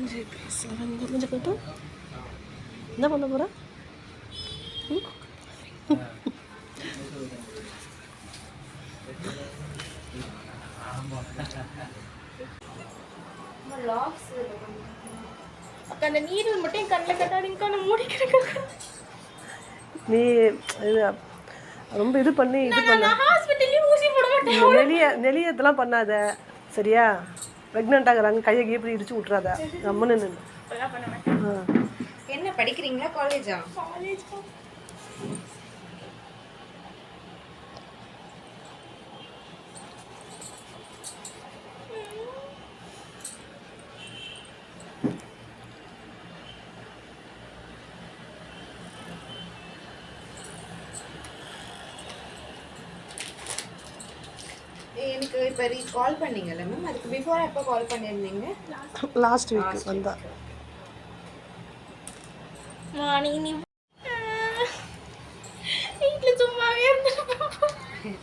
கொஞ்சம் கட்டும் என்ன பண்ண போகிற அக்கா அந்த நீரில் மட்டும் என் கண்ணில் கட்டாதீங்கக்கா நான் மூடிக்கிறேன் நீ இது ரொம்ப இது பண்ணி இது பண்ண. நெளிய நெளியத்தெல்லாம் பண்ணாத சரியா? ப்ரெக்னென்ட் ஆகுறாங்க கையை கீப்பி இடிச்சு விட்றாத கம்முன்னு என்ன படிக்கிறீங்களா காலேஜா காலேஜ் எனக்கு இப்போ ரீ கால் பண்ணீங்கல்ல மேம் அதுக்கு பிஃபோர் எப்போ கால் பண்ணியிருந்தீங்க? லாஸ்ட் வீக் வந்தா. மாணி நீ வீட்டில் சும்மாவே இருந்துருப்போம்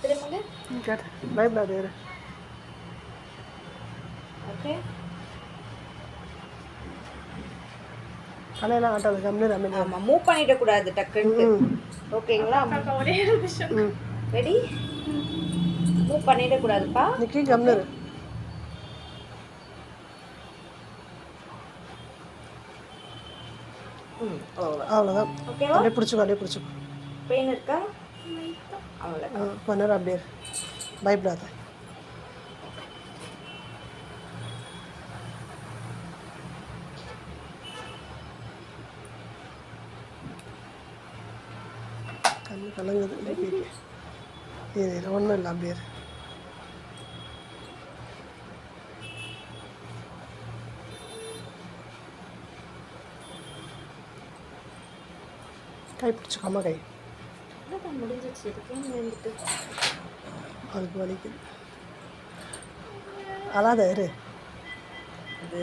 திரும்பங்க. கேட்டேன் பயப்படாது இரு. ஓகே தலையெல்லாம் ஆட்டாது கம்முன்னு அமைதி ஆமாம் மூவ் பண்ணிடக்கூடாது டக்குன்னு ஓகேங்களா ரெடி மூவ் பண்ணிடக்கூடாதுப்பா நிக்கி கம்முன்னு இரு. ம் அவ்வளோ அவ்வளோதான் அப்படியே பிடிச்சிக்கோ அப்படியே பிடிச்சிக்கோ. பெயின் இருக்கா? அவ்வளோ கொஞ்ச நேரம் அப்படியே. பயப்படாத. கண்ணு கலங்குது. ஒன்றும் இல்லை அப்படியே கை பிடிச்சிக்கோ அம்மா கை முடிஞ்சிச்சு அதுக்கு வலிக்குது. அழாத இரு. அது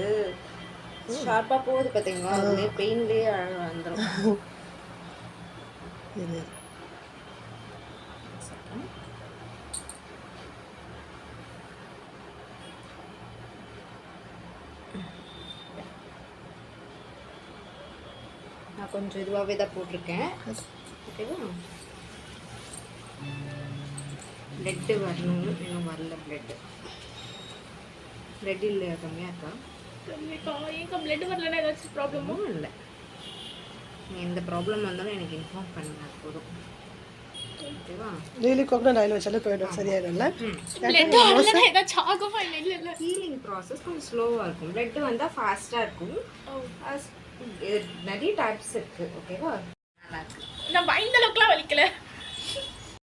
ஷார்ப்பாக போகுது பார்த்தீங்களா அதுலேயே பெயின்லேயே வந்துடும் இரு நான் கொஞ்சம் இதுவாகவே தான் போட்டிருக்கேன். ஓகேவா பிளட்டு வரணும் இன்னும் வரல பிளட்டு பிளட் இல்லையா கம்மியாக இருக்கா? ஏன் பிளட் வரலன்னா ஏதாச்சும் ப்ராப்ளமோ ஒன்றும் இல்லை. நீங்கள் எந்த ப்ராப்ளம் வந்தாலும் எனக்கு இன்ஃபார்ம் பண்ணுங்க போதும். ஓகேவா டெய்லி கோகனட் ஆயில் வச்சாலே போயிடும். சரியாயிடும்ல? இல்லை இல்லை இல்லை. ஹீலிங் ப்ராசஸ் கொஞ்சம் ஸ்லோவாக இருக்கும். பிளட் வந்தால் ஃபாஸ்ட்டாக இருக்கும். இது நிறைய டைப்ஸ் இருக்குது ஓகேவா நல்லா இருக்கு நான் பயந்த அளவுக்குலாம் வலிக்கல.